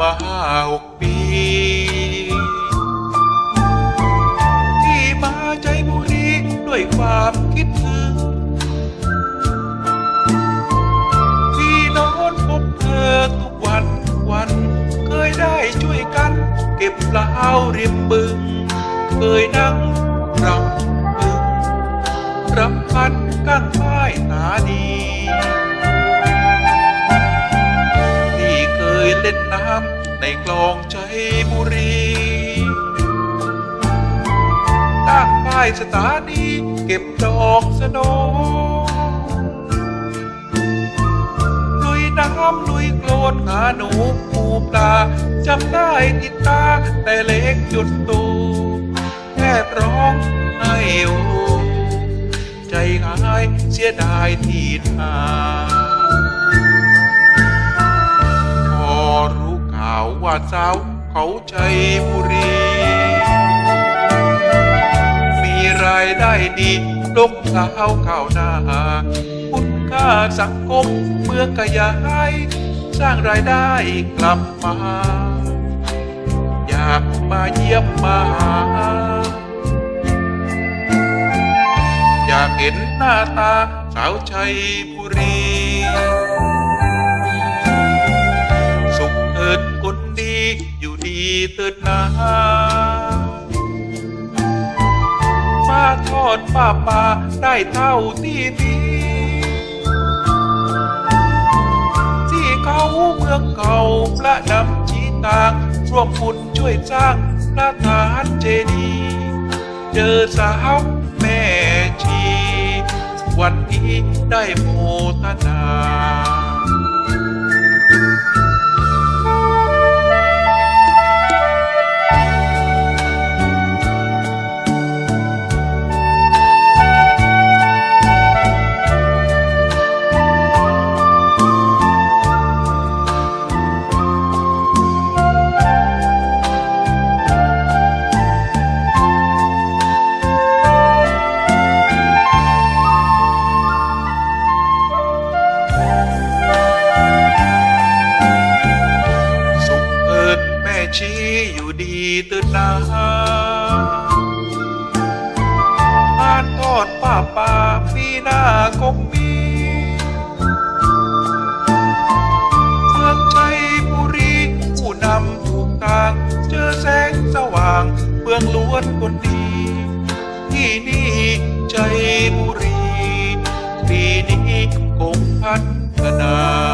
มาห้าหกปี ที่มาใจบุรีด้วยความคิดถึงที่นอนพบเธอทุกวันวันเคยได้ช่วยกัน เก็บปลาวริมบึง เคยนั่งรำพึงรำพันก้งป้ายตาดี ในคลองใจบุรีตั้งป้ายสถานีเก็บดอกสนลุยน้ำลุยโคลนหาหนูปูปลาจำได้ติดตาแต่เล็กจุดตูแทบร้องไห้โอใจหายเสียดายที่ทาพ ข่าวว่าสาวเขาใจบุรี มีรายได้ดีลกสาวข้าวหน้า คุณค่าสังคมเมื่อขยายสร้างรายได้กลับมา อยากมาเยี่ยมมาหาอยากเห็นหน้าตาสาวชัยบุรี มาทอดป้าป่าได้เท่าที่มีที่เขาเมืองเก่าพระนำชีตางร่วมบุญช่วยสร้างพระฐานเจดีย์เจอสาวแม่ชี วันนี้ได้โมทนา ชีอยู่ดีตื่นนาอานทอดป้าป่าปีหน้าคงมีเมืองใจบุรีผู้นำถูกทาง เจอแสงสว่างเมืองล้วนคนดี ที่นี่ใจบุรี ปีนี้คงพัฒนา